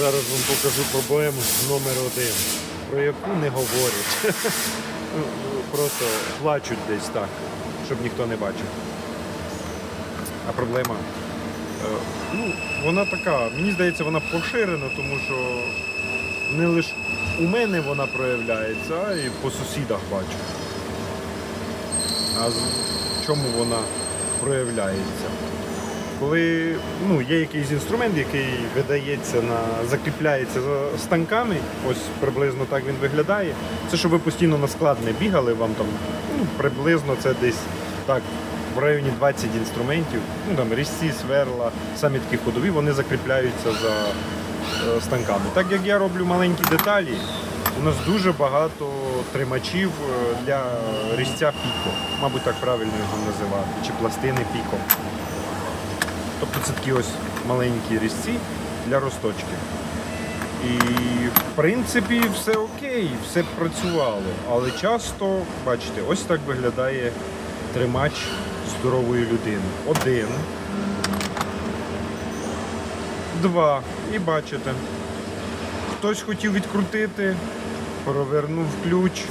Зараз вам покажу проблему номер один, про яку не говорять. Ну, Просто плачуть десь так, щоб ніхто не бачив. А проблема, е, ну, вона така, мені здається, вона поширена, тому що не лише у мене вона проявляється, а і по сусідах бачу. А в чому вона проявляється? Коли ну, є якийсь інструмент, який видається на закріпляється за станками, ось приблизно так він виглядає. Це щоб ви постійно на склад не бігали, вам там ну, приблизно це десь так в районі 20 інструментів, ну там різці, сверла, самі такі ходові, вони закріпляються за е, станками. Так як я роблю маленькі деталі, у нас дуже багато тримачів е, для різця піко. Мабуть, так правильно його називати, чи пластини піко. Тобто це такі ось маленькі різці для росточків. І в принципі все окей, все працювало. Але часто, бачите, ось так виглядає тримач здорової людини. Один. Два. І бачите. Хтось хотів відкрутити, провернув ключ,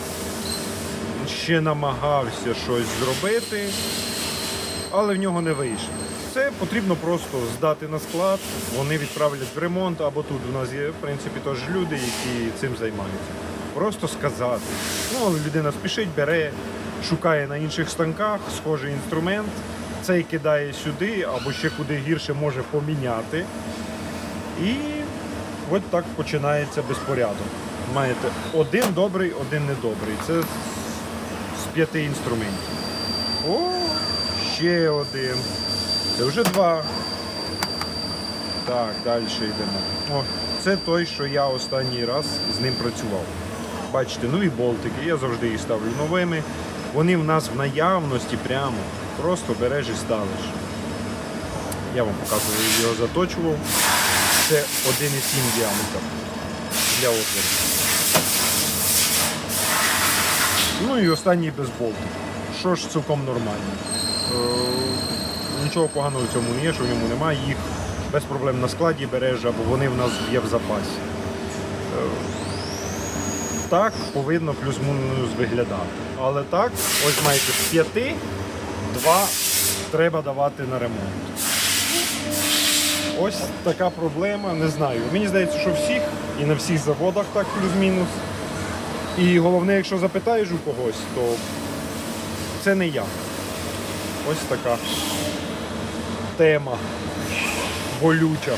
ще намагався щось зробити, але в нього не вийшло. Це потрібно просто здати на склад, вони відправлять в ремонт, або тут у нас є, в принципі, теж люди, які цим займаються. Просто сказати. Ну, людина спішить, бере, шукає на інших станках схожий інструмент, цей кидає сюди, або ще куди гірше може поміняти. І от так починається безпорядок. Маєте один добрий, один недобрий. Це з- п'яти інструментів. О, ще один. Це вже два. Так, далі йдемо. О, це той, що я останній раз з ним працював. Бачите, нові болтики, я завжди їх ставлю новими. Вони в нас в наявності прямо. Просто береш і ставиш. Я вам показував, його заточував. Це 1,7 діаметр для отвору. Ну і останній без болтик. Що ж цілком нормально. Е, нічого поганого в цьому не є, що в ньому немає. Їх без проблем на складі береш, або вони в нас є в запасі. Е, так повинно плюс-мінус виглядати. Але так, ось маєте з п'яти, два треба давати на ремонт. Ось така проблема, не знаю. Мені здається, що всіх і на всіх заводах так плюс-мінус. І головне, якщо запитаєш у когось, то це не я. Ось така тема болюча.